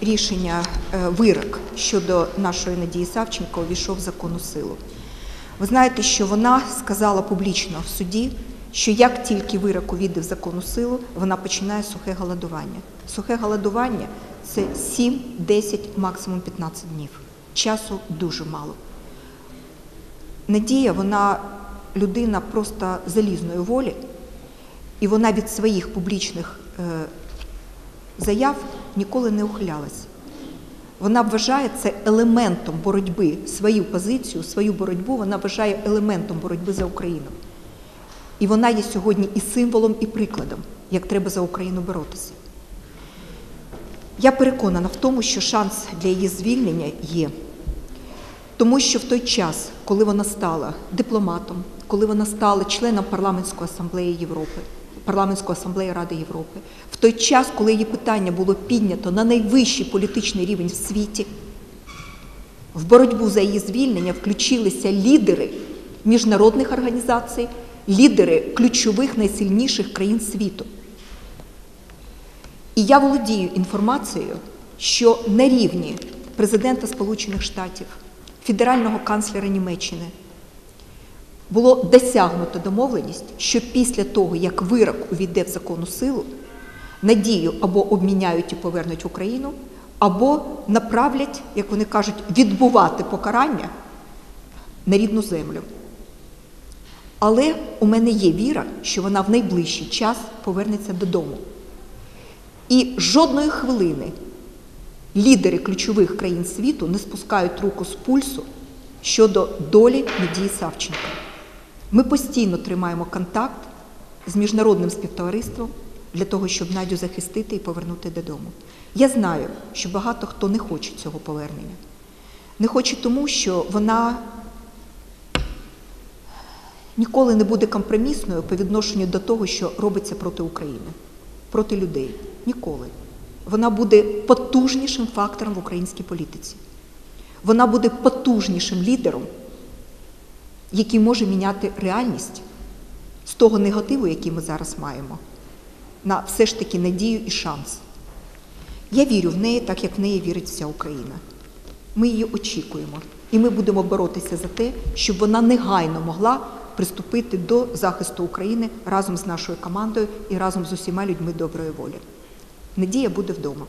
рішення е, вирок щодо нашої Надії Савченко увійшов в законну силу. Ви знаєте, що вона сказала публічно в суді, що як тільки вирок увійде в законну силу, вона починає сухе голодування. Сухе голодування це 7, 10, максимум 15 днів. Часу дуже мало. Надія, вона людина просто залізної волі, і вона від своїх публічних е, заяв ніколи не ухилялась. Вона вважає це елементом боротьби, свою позицію, свою боротьбу вона вважає елементом боротьби за Україну. І вона є сьогодні і символом, і прикладом, як треба за Україну боротися. Я переконана в тому, що шанс для її звільнення є. Тому що в той час, коли вона стала дипломатом, коли вона стала членом парламентської асамблеї Європи, парламентської асамблеї Ради Європи, в той час, коли її питання було піднято на найвищий політичний рівень в світі, в боротьбу за її звільнення включилися лідери міжнародних організацій, лідери ключових найсильніших країн світу. І я володію інформацією, що на рівні президента Сполучених Штатів, федерального канцлера Німеччини було досягнуто домовленість, що після того, як вирок увійде в законну силу, надію або обміняють і повернуть в Україну, або направлять, як вони кажуть, відбувати покарання на рідну землю. Але у мене є віра, що вона в найближчий час повернеться додому. І жодної хвилини лідери ключових країн світу не спускають руку з пульсу щодо долі Надії Савченко. Ми постійно тримаємо контакт з міжнародним співтовариством для того, щоб Надю захистити і повернути додому. Я знаю, що багато хто не хоче цього повернення. Не хоче тому, що вона ніколи не буде компромісною по відношенню до того, що робиться проти України, проти людей. Ніколи. Вона буде потужнішим фактором в українській політиці. Вона буде потужнішим лідером, який може міняти реальність з того негативу, який ми зараз маємо, на все ж таки надію і шанс. Я вірю в неї, так як в неї вірить вся Україна. Ми її очікуємо. І ми будемо боротися за те, щоб вона негайно могла приступити до захисту України разом з нашою командою і разом з усіма людьми доброї волі. Надія буде вдома.